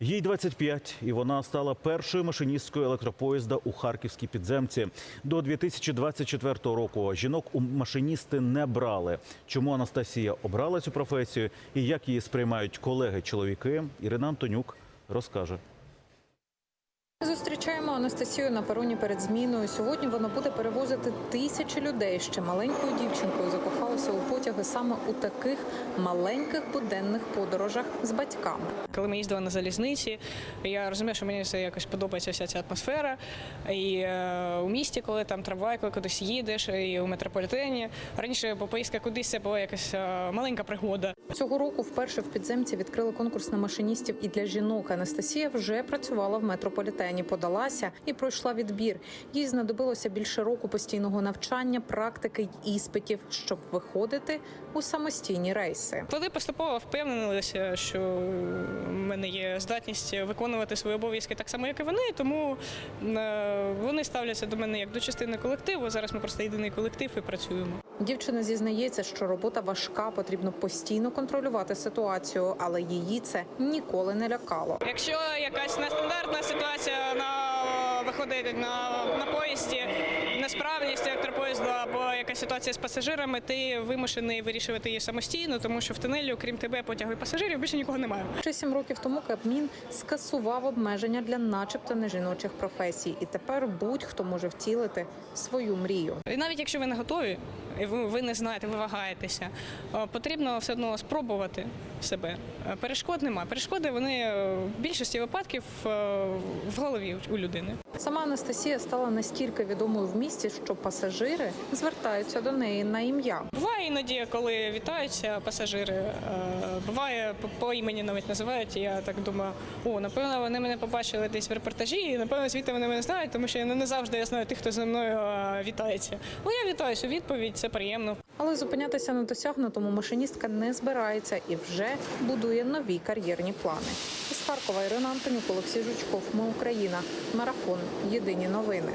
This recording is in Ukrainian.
Їй 25, і вона стала першою машиністкою електропоїзда у харківській підземці. До 2024 року жінок у машиністи не брали. Чому Анастасія обрала цю професію і як її сприймають колеги-чоловіки? Ірина Антонюк розкаже. Зустрічаємо Анастасію на пероні перед зміною. Сьогодні вона буде перевозити тисячі людей. Ще маленькою дівчинкою закохалася у потяги саме у таких маленьких буденних подорожах з батьками. Коли ми їздили на залізниці, я розумію, що мені все якось подобається вся ця атмосфера. І е, у місті, коли там трамвай, коли кудись їдеш, і у метрополітені. Раніше поїздка кудись це була якась е, маленька пригода. Цього року вперше в підземці відкрили конкурс на машиністів і для жінок. Анастасія вже працювала в метрополітені, подалася і пройшла відбір. Їй знадобилося більше року постійного навчання, практики й іспитів, щоб виходити у самостійні рейси. Коли поступово впевнилися, що в мене є здатність виконувати свої обов'язки так само, як і вони, тому е, вони ставляться до мене як до частини колективу. Зараз ми просто єдиний колектив і працюємо. Дівчина зізнається, що робота важка, потрібно постійно контролювати ситуацію, але її це ніколи не лякало. Якщо якась нестандартна ситуація на виходить на, на поїзді, несправність електропоїзду або якась ситуація з пасажирами, ти вимушений вирішувати її самостійно, тому що в тунелі, окрім тебе, потягу і пасажирів, більше нікого немає. Ще сім років тому Кабмін скасував обмеження для, начебто, нежіночих професій, і тепер будь-хто може втілити свою мрію. І навіть якщо ви не готові, і ви, ви не знаєте, ви вагаєтеся, е, потрібно все одно спробувати себе. Е, Перешкод немає. Перешкоди вони е, в більшості випадків в голові у людини. Сама Анастасія стала настільки відомою в місті, що пасажири звертаються до неї на ім'я. Буває іноді, коли вітаються пасажири, буває по, імені навіть називають. І я так думаю, о, напевно, вони мене побачили десь в репортажі, і напевно звідти вони мене знають, тому що я не завжди я знаю тих, хто зі мною вітається. Ну я вітаюся у відповідь, це приємно. Але зупинятися на досягнутому машиністка не збирається і вже будує нові кар'єрні плани. Із Харкова Ірина Антонюк, Олексій Жучков. Ми Україна. Марафон. Єдині новини.